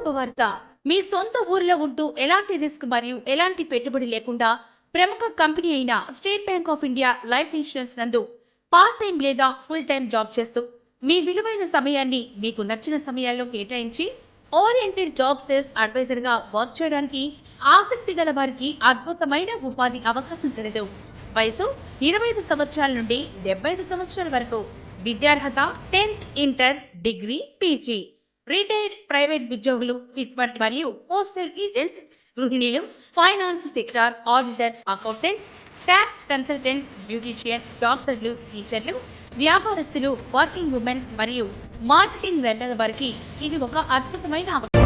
శుభవార్త మీ సొంత ఊర్లో ఉంటూ ఎలాంటి రిస్క్ మరియు ఎలాంటి పెట్టుబడి లేకుండా ప్రముఖ కంపెనీ అయిన State Bank of India life insurance నందు పార్ట్ టైం లేదా ఫుల్ టైం జాబ్ చేస్తూ మీ విలువైన సమయాన్ని మీకు నచ్చిన సమయాల్లో కేటాయించి ఓరియంటెడ్ జాబ్ సేల్స్ అడ్వైజర్గా వర్క్ చేయడానికి ఆసక్తి గల వారికి అద్భుతమైన ఉపాధి అవకాశం కలదు వయసు ఇరవై ఐదు సంవత్సరాల నుండి డెబ్బై ఐదు సంవత్సరాల వరకు. విద్యార్హత tenth inter degree PG. Retired private ఉద్యోగులు ఇటువంటి మరియు postal agents గృహిణీలు finance sector auditor accountants tax consultants beautician డాక్టర్లు టీచర్లు వ్యాపారస్తులు వర్కింగ్ ఉమెన్స్ మరియు మార్కెటింగ్ వెండర్ వారికి ఇది ఒక అద్భుతమైన అవకాశం.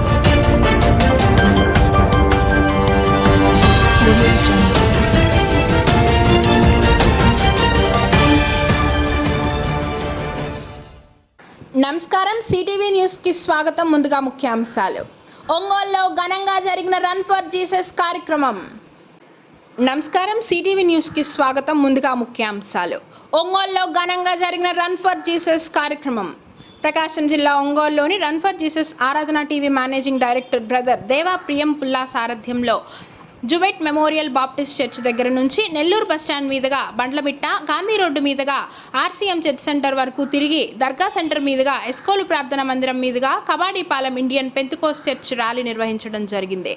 నమస్కారం. సిటీవీ న్యూస్కి స్వాగతం. ముందుగా ముఖ్యాంశాలు. ఒంగోలులో ఘనంగా జరిగిన రన్ ఫర్ జీసస్ కార్యక్రమం. నమస్కారం. సిటీవీ న్యూస్కి స్వాగతం. ముందుగా ముఖ్యాంశాలు. ఒంగోలులో ఘనంగా జరిగిన రన్ ఫర్ జీసస్ కార్యక్రమం. ప్రకాశం జిల్లా ఒంగోలులోని run for Jesus Aradhana TV managing director brother Deva Priyam Pulla సారథ్యంలో జువెట్ మెమోరియల్ బాప్టిస్ట్ చర్చ్ దగ్గర నుంచి నెల్లూరు బస్టాండ్ మీదుగా బండ్లమిట్ట గాంధీ రోడ్డు మీదుగా ఆర్సీఎం చర్చ్ సెంటర్ వరకు తిరిగి దర్గా సెంటర్ మీదుగా ఎస్కోలు ప్రార్థన మందిరం మీదుగా Kabadipalem Indian Pentecost church rally నిర్వహించడం జరిగింది.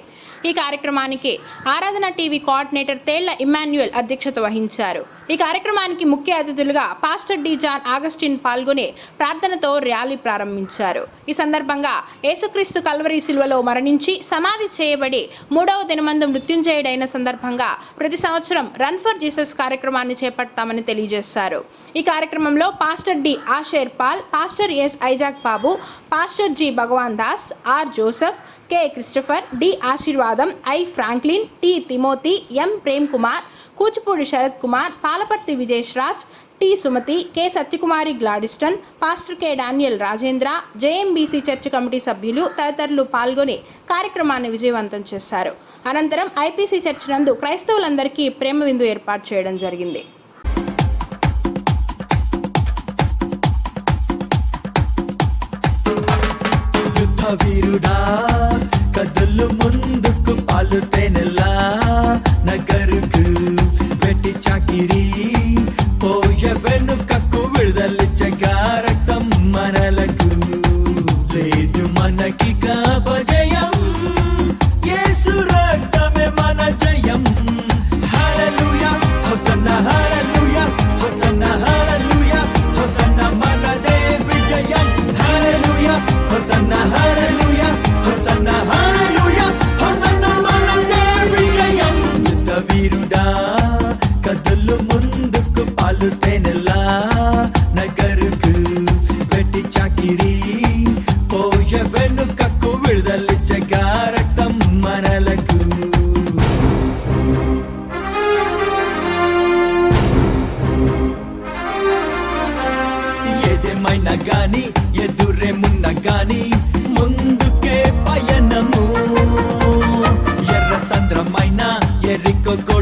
ఈ కార్యక్రమానికి ఆరాధన టీవీ కోఆర్డినేటర్ తేళ్ళ ఇమాన్యుయల్ అధ్యక్షత వహించారు. ఈ కార్యక్రమానికి ముఖ్య అతిథులుగా పాస్టర్ డి జాన్ ఆగస్టిన్ పాల్గొని ప్రార్థనతో ర్యాలీ ప్రారంభించారు. ఈ సందర్భంగా యేసుక్రీస్తు కల్వరి శిల్వలో మరణించి సమాధి చేయబడి మూడవ దినమందు మృత్యుంజయుడైన సందర్భంగా ప్రతి సంవత్సరం రన్ ఫర్ జీసస్ కార్యక్రమాన్ని చేపడతామని తెలియజేశారు. ఈ కార్యక్రమంలో pastor D Asher Paul pastor S Isaac Babu pastor G Bhagavan Das R Joseph K Christopher D Ashirvadam I Franklin T Timothy M Prem Kumar Kuchipudi Sarath Kumar Palaparthi Vijesh Raj T Sumathi K Satyakumari Gladstone pastor K Daniel Rajendra JMBC church committee సభ్యులు తదితరులు పాల్గొని కార్యక్రమాన్ని విజయవంతం చేశారు. అనంతరం IPC church నందు క్రైస్తవులందరికీ ప్రేమ విందు ఏర్పాటు చేయడం జరిగింది. వీరుడా కదులు ముందుకు పాలు తేనెలా Πόια δεν βγάζει.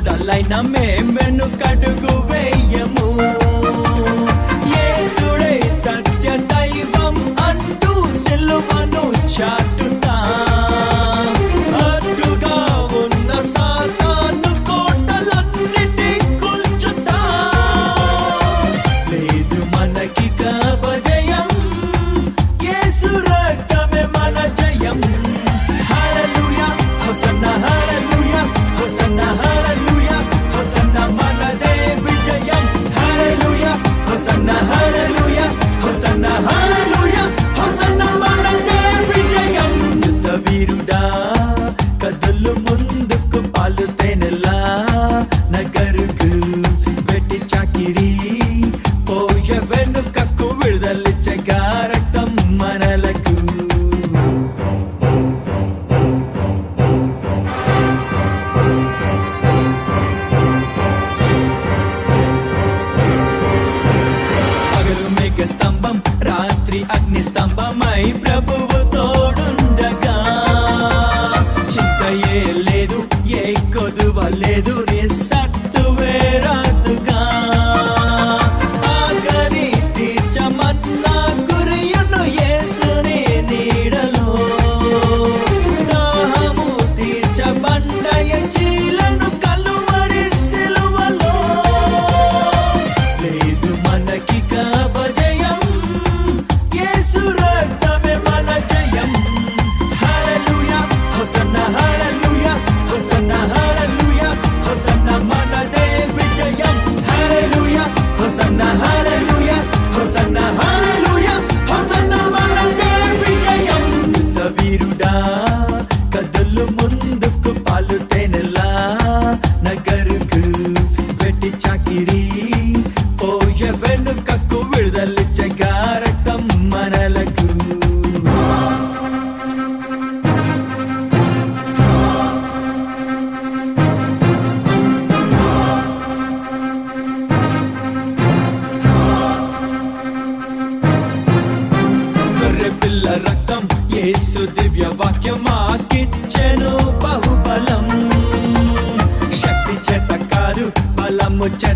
ఎరికో గోడలైన మేమెను కడుగు వేయము. యేసుడే సత్య దైవం అంటూ సిలువను చాటు ಎದುರು రక్తం యేసు దివ్య వాక్యం మాకిచ్చెను బహుబలం. శక్తి చేత కాదు బలము చేత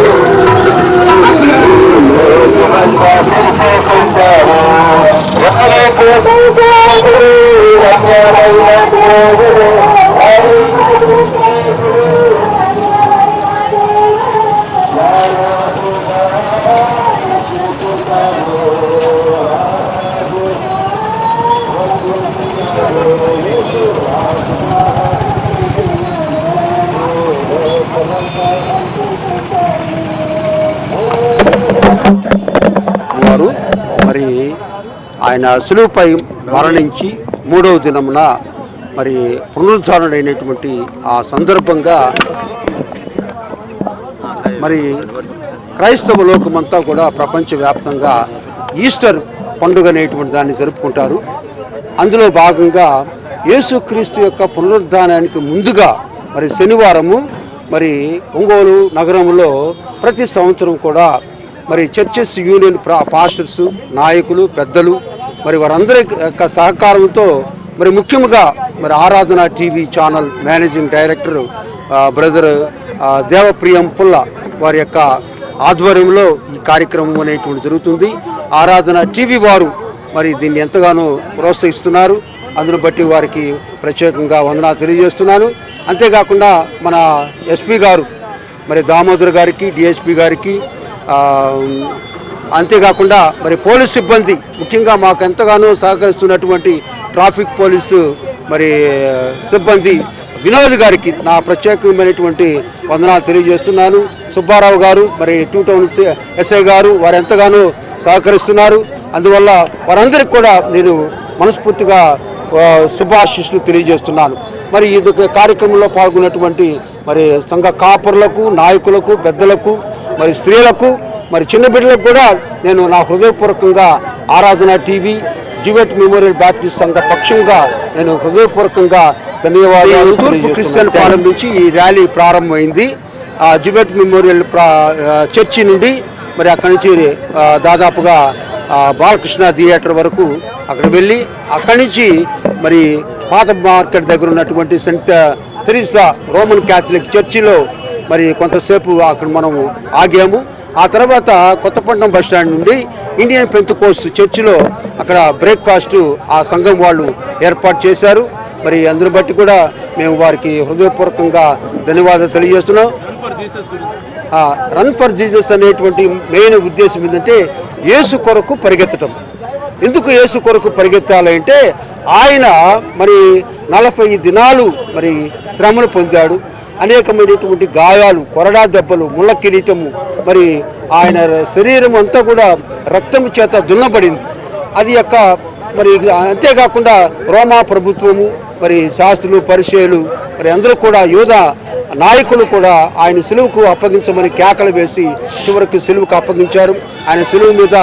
వారు మరి ఆయన సులువుపై మరణించి మూడవ దినమున మరి పునరుద్ధరణైనటువంటి ఆ సందర్భంగా మరి క్రైస్తవ లోకమంతా కూడా ప్రపంచవ్యాప్తంగా ఈస్టర్ పండుగ అనేటువంటి దాన్ని జరుపుకుంటారు. అందులో భాగంగా యేసుక్రీస్తు యొక్క పునరుద్ధానానికి ముందుగా మరి శనివారము మరి ఒంగోలు నగరంలో ప్రతి సంవత్సరం కూడా మరి చర్చెస్ యూనియన్ పాస్టర్స్ నాయకులు పెద్దలు మరి వారందరి యొక్క సహకారంతో మరి ముఖ్యంగా మరి Aradhana TV channel managing director brother Devapriyam Pulla వారి యొక్క ఆధ్వర్యంలో ఈ కార్యక్రమం అనేటువంటి జరుగుతుంది. ఆరాధన టీవీ వారు మరి దీన్ని ఎంతగానో ప్రోత్సహిస్తున్నారు. అందును బట్టి వారికి ప్రత్యేకంగా వందనాలు తెలియజేస్తున్నాను. అంతేకాకుండా మన ఎస్పీ గారు మరి దామోదర్ గారికి డిఎస్పి గారికి అంతేకాకుండా మరి పోలీస్ సిబ్బంది ముఖ్యంగా మాకు ఎంతగానో సహకరిస్తున్నటువంటి ట్రాఫిక్ పోలీసు మరి సిబ్బంది వినోద్ గారికి నా ప్రత్యేకమైనటువంటి వందనాలు తెలియజేస్తున్నాను. సుబ్బారావు గారు మరి టూ టౌన్ ఎస్ఐ గారు వారు ఎంతగానో సహకరిస్తున్నారు. అందువల్ల వారందరికీ కూడా నేను మనస్ఫూర్తిగా శుభాశిస్సులు తెలియజేస్తున్నాను. మరి ఈ కార్యక్రమంలో పాల్గొన్నటువంటి మరి సంఘ కాపర్లకు నాయకులకు పెద్దలకు మరి స్త్రీలకు మరి చిన్న బిడ్డలకు కూడా నేను నా హృదయపూర్వకంగా ఆరాధన టీవీ జివెట్ మెమోరియల్ బ్యాప్టిస్ట్ సంఘ పక్షంగా నేను హృదయపూర్వకంగా ధన్యవాదాలు తూర్పు క్రిస్టియన్ పాలెం నుంచి ఈ ర్యాలీ ప్రారంభమైంది. ఆ జివెట్ మెమోరియల్ చర్చి నుండి మరి అక్కడి నుంచి దాదాపుగా బాలకృష్ణ థియేటర్ వరకు అక్కడ వెళ్ళి అక్కడి నుంచి మరి పాత మార్కెట్ దగ్గర ఉన్నటువంటి సెంట్ తెరీసా రోమన్ క్యాథలిక్ చర్చిలో మరి కొంతసేపు అక్కడ మనం ఆగాము. ఆ తర్వాత కొత్తపట్నం బస్ స్టాండ్ నుండి ఇండియన్ పెంతుకోస్ట్ చర్చిలో అక్కడ బ్రేక్ఫాస్ట్ ఆ సంఘం వాళ్ళు ఏర్పాటు చేశారు. మరి అందరు బట్టి కూడా మేము వారికి హృదయపూర్వకంగా ధన్యవాదాలు తెలియజేస్తున్నాం. రన్ ఫర్ జీసస్ అనేటువంటి మెయిన్ ఉద్దేశం ఏంటంటే యేసు కొరకు పరిగెత్తడం ఎందుకు యేసు కొరకు పరిగెత్తాలి అంటే ఆయన మరి నలభై దినాలు మరి శ్రమను పొందాడు. అనేకమైనటువంటి గాయాలు కొరడా దెబ్బలు ముళ్ళ కిరీటము మరి ఆయన శరీరం అంతా కూడా రక్తము చేత దున్నబడింది. అది యొక్క మరి అంతేకాకుండా రోమా ప్రభుత్వము మరి శాస్త్రులు పరిచయలు మరి అందరూ కూడా యోధ నాయకులు కూడా ఆయన సిలువుకు అప్పగించమని కేకలు వేసి చివరికి సిలువుకు అప్పగించారు. ఆయన సిలువు మీద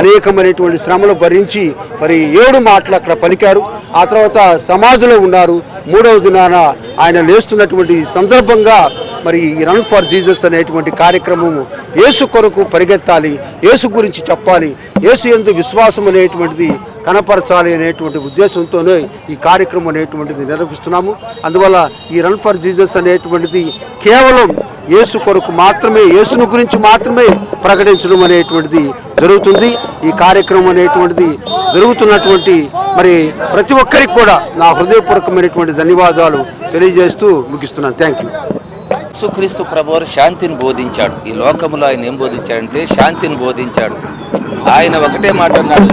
అనేకమైనటువంటి శ్రమలు భరించి మరి ఏడు మాటలు అక్కడ పలికారు. ఆ తర్వాత సమాధిలో ఉన్నారు. మూడవ దినాన ఆయన లేస్తున్నటువంటి సందర్భంగా మరి ఈ రన్ ఫర్ జీజస్ అనేటువంటి కార్యక్రమము యేసు కొరకు పరిగెత్తాలి యేసు గురించి చెప్పాలి యేసు ఎందు విశ్వాసం అనేటువంటిది కనపరచాలి అనేటువంటి ఉద్దేశంతోనే ఈ కార్యక్రమం అనేటువంటిది నిర్వహిస్తున్నాము. అందువల్ల ఈ రన్ ఫర్ జీసస్ అనేటువంటిది కేవలం యేసు కొరకు మాత్రమే యేసును గురించి మాత్రమే ప్రకటించడం అనేటువంటిది జరుగుతుంది. ఈ కార్యక్రమం అనేటువంటిది జరుగుతున్నటువంటి మరి ప్రతి ఒక్కరికి కూడా నా హృదయపూర్వకమైనటువంటి ధన్యవాదాలు తెలియజేస్తూ ముగిస్తున్నాను. థ్యాంక్ యూ యేసుక్రీస్తు ప్రభువారు శాంతిని బోధించాడు. ఈ లోకములో ఆయన ఏం బోధించాడంటే శాంతిని బోధించాడు. ఆయన ఒకటే మాట అన్నాడు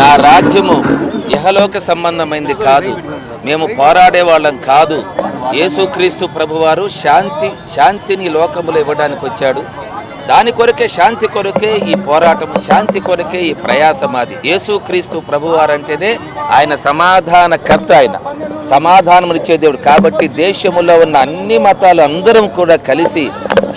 నా రాజ్యము ఇహలోక సంబంధమైంది కాదు. మేము పోరాడే వాళ్ళం కాదు యేసుక్రీస్తు ప్రభువారు శాంతి శాంతిని లోకములు లోకములో ఇవ్వడానికి వచ్చాడు. దాని కొరకే శాంతి కొరకే ఈ పోరాటం శాంతి కొరకే ఈ ప్రయాసం అది. యేసుక్రీస్తు ప్రభువారంటేనే ఆయన సమాధానకర్త ఆయన. సమాధానమునిచ్చే దేవుడు. కాబట్టి దేశములో ఉన్న అన్ని మతాలు అందరం కూడా కలిసి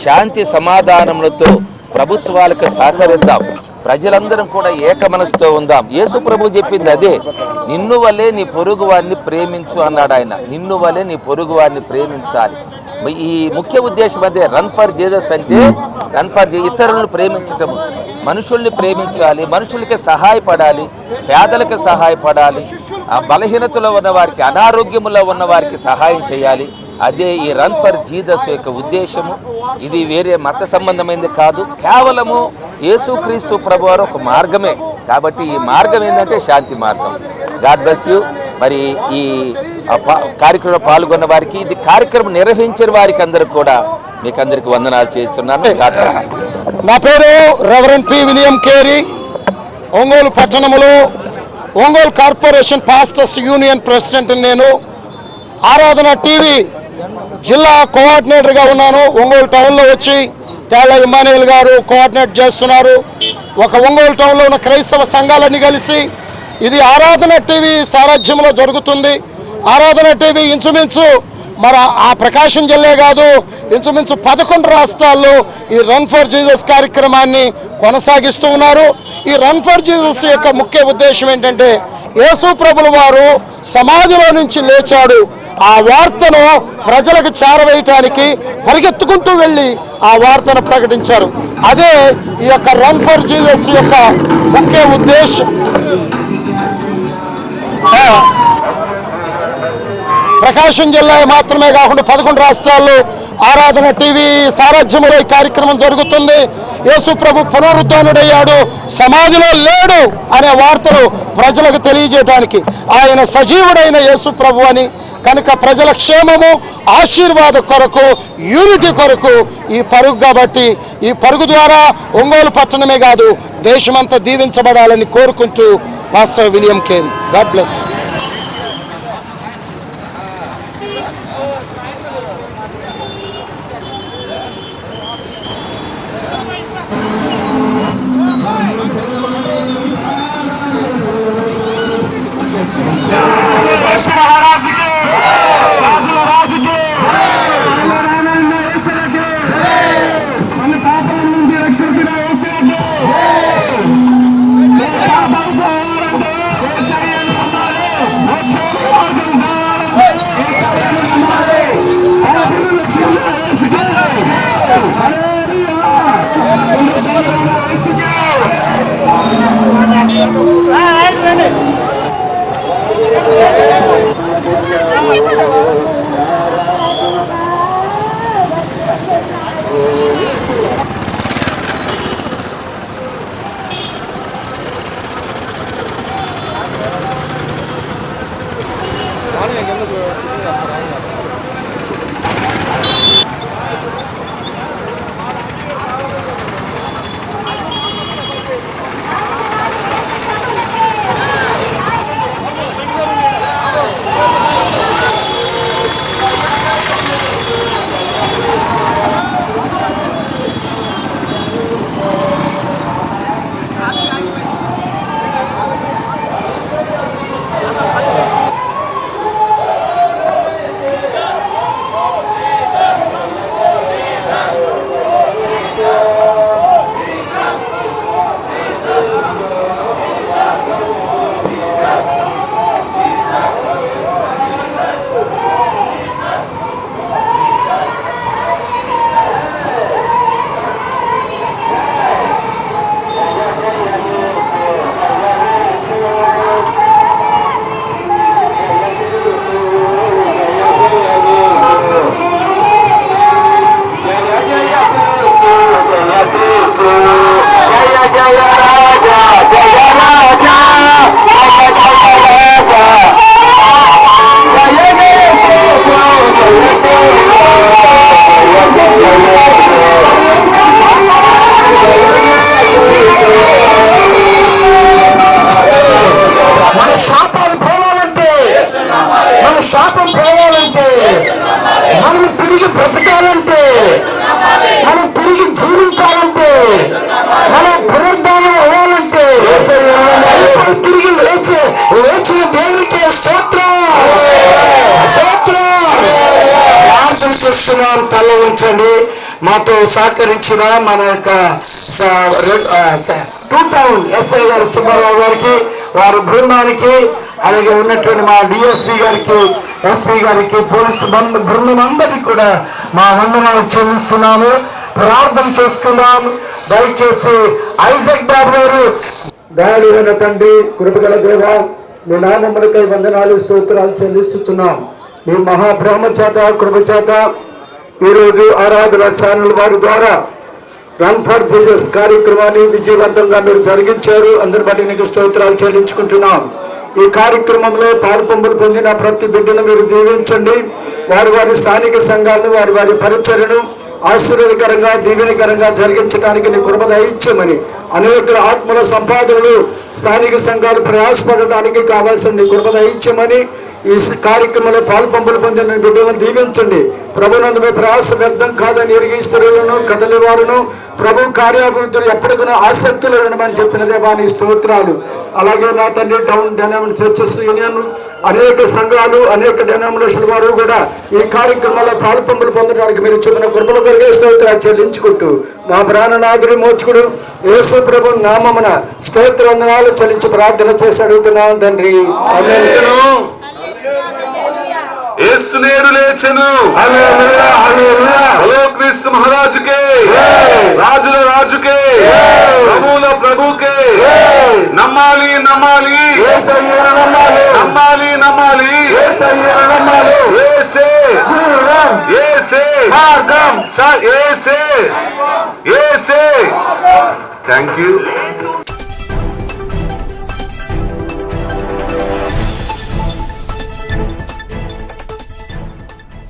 శాంతి సమాధానములతో ప్రభుత్వాలకు సహకరిద్దాం. ప్రజలందరం కూడా ఏకమనసుతో ఉందాం. యేసు ప్రభు చెప్పింది అదే. నిన్ను వల్లే నీ పొరుగు వారిని ప్రేమించు అన్నాడు ఆయన. నిన్ను వల్లే నీ పొరుగు వారిని ప్రేమించాలి. ఈ ముఖ్య ఉద్దేశం అదే. రన్ ఫర్ జీజస్ అంటే రన్ ఫర్ జీ- ఇతరులను ప్రేమించటం. మనుషుల్ని ప్రేమించాలి. మనుషులకి సహాయపడాలి. పేదలకు సహాయపడాలి. ఆ బలహీనతలో ఉన్న వారికి అనారోగ్యములో ఉన్న వారికి సహాయం చేయాలి. అదే ఈ రన్ ఫర్ జీజస్ యొక్క ఉద్దేశము. ఇది వేరే మత సంబంధమైనది కాదు. కేవలము యేసుక్రీస్తు ప్రభువారు ఒక మార్గమే. కాబట్టి ఈ మార్గం ఏంటంటే శాంతి మార్గం. God bless you. మరి ఈ ఆ కార్యక్రమంలో పాల్గొన్న వారికి ఇది కార్యక్రమం నిర్వహించిన వారికి అందరికి కూడా మీకు అందరికి వందనాలు చేస్తున్నాను. నా పేరు reverend P William Carey Ongole పట్టణంలో Ongole corporation pastors union president నేను. ఆరాధన టీవీ జిల్లా కోఆర్డినేటర్గా ఉన్నాను. ఒంగోలు టౌన్లో వచ్చి తేళ్ళ ఇమానుయల్ గారు కోఆర్డినేట్ చేస్తున్నారు. ఒక ఒంగోలు టౌన్లో ఉన్న క్రైస్తవ సంఘాలన్నీ కలిసి ఇది ఆరాధన టీవీ సారథ్యంలో జరుగుతుంది. ఆరాధన టీవీ ఇంచుమించు మరి ఆ ప్రకాశం జిల్లే కాదు ఇంచుమించు పదకొండు రాష్ట్రాల్లో ఈ రన్ ఫర్ జీసస్ కార్యక్రమాన్ని కొనసాగిస్తూ ఉన్నారు. ఈ రన్ ఫర్ జీసస్ యొక్క ముఖ్య ఉద్దేశం ఏంటంటే యేసు ప్రభులు వారు సమాధిలో నుంచి లేచాడు. ఆ వార్తను ప్రజలకు చేరవేయటానికి పరిగెత్తుకుంటూ వెళ్ళి ఆ వార్తను ప్రకటించారు. అదే ఈ యొక్క రన్ ఫర్ జీజస్ యొక్క ముఖ్య ఉద్దేశం. ప్రకాశం జిల్లా మాత్రమే కాకుండా పదకొండు రాష్ట్రాల్లో ఆరాధన టీవీ సారథ్యంలో ఈ కార్యక్రమం జరుగుతుంది. యేసు ప్రభు పునరుద్ధానుడయ్యాడు సమాధిలో లేడు అనే వార్తలు ప్రజలకు తెలియజేయడానికి ఆయన సజీవుడైన యేసు ప్రభు అని కనుక ప్రజల క్షేమము ఆశీర్వాద కొరకు యూనిటీ కొరకు ఈ పరుగు కాబట్టి ఈ పరుగు ద్వారా ఒంగోలు పట్టణమే కాదు దేశమంతా దీవించబడాలని కోరుకుంటూ master William Carey. God bless రాజుల Ah, మాతో సహకరించిన మన యొక్క టూ టౌన్ ఎస్ఐ గారు సుబ్బారావు గారికి వారి బృందానికి అలాగే ఉన్నటువంటి మా డిఎస్పి గారికి ఎస్పీ గారికి పోలీసు బంధు బృందం అందరికీ కూడా మా వందనాలు చెల్లిస్తున్నాము. ప్రార్థన చేసుకుందాం. దయచేసి ఐజక్ బాబు గారు. దయాళువైన తండ్రి కృపగల దేవ మీ నామములకై వందనాలు స్తోత్రాలు చెల్లిస్తున్నాం. మీ మహాబ్రహ్మ చేత కృప చేత ఈరోజు ఆరాధన ఛానల్ వారి ద్వారా రన్ ఫర్ జీజస్ కార్యక్రమాన్ని విజయవంతంగా మీరు జరిగించారు. అందరి బట్టి నీకు స్తోత్రాలు చెల్లించుకుంటున్నాం. ఈ కార్యక్రమంలో పాల్పొంపులు పొందిన ప్రతి బిడ్డను మీరు దీవించండి. వారి వారి స్థానిక సంఘాలను వారి వారి పరిచర్ను ఆశీర్వదకరంగా దీవెనకరంగా జరిగించడానికి నీ కృప దయచ్చమని అనేక ఆత్మల సంపాదనలు స్థానిక సంఘాలు ప్రయాసపడడానికి కావాల్సిన నీ కృప దయచ్చమని ఈ కార్యక్రమంలో పాల్పంపులు పొందిన బిడ్డలను దీవించండి. ప్రభునందమే ప్రయాస వ్యర్థం కాదని ఎరిగి స్త్రీలను కదలి వారును ప్రభు కార్యాభివృద్ధులు ఎప్పటికైనా ఆసక్తులు ఉండమని చెప్పిన దేవాని స్తోత్రాలు. అలాగే నా తండ్రి టౌన్ డైనామిక్ చర్చెస్ యూనియన్ అనేక సంఘాలు అనేక డెనామినేషన్ వారు కూడా ఈ కార్యక్రమంలో పాల్పంపులు పొందడానికి మీరు చెప్పిన కృపల కొరకే స్తోత్రాలు చెల్లించుకుంటూ మా ప్రాణనాథుడి మోచుకుడు యేసు ప్రభు నామమున స్తోత్రందనాలు చెల్లించి ప్రార్థన చేసి అడుగుతున్నాం తండ్రి. ఆమేన్. ఏసునేడు లేచెను. హలో క్రీస్తు మహారాజుకే. రాజుల రాజుకే. ప్రభువుల ప్రభుకే నమ్మాలి నమ్మాలి. నమ్మాలి. నమ్మాలి నమ్మాలి. యేసయ్యను నమ్మాలి. ఏసే. జీవం, ఏసే. మార్గం. స- ఏసే. ఏసే. Thank you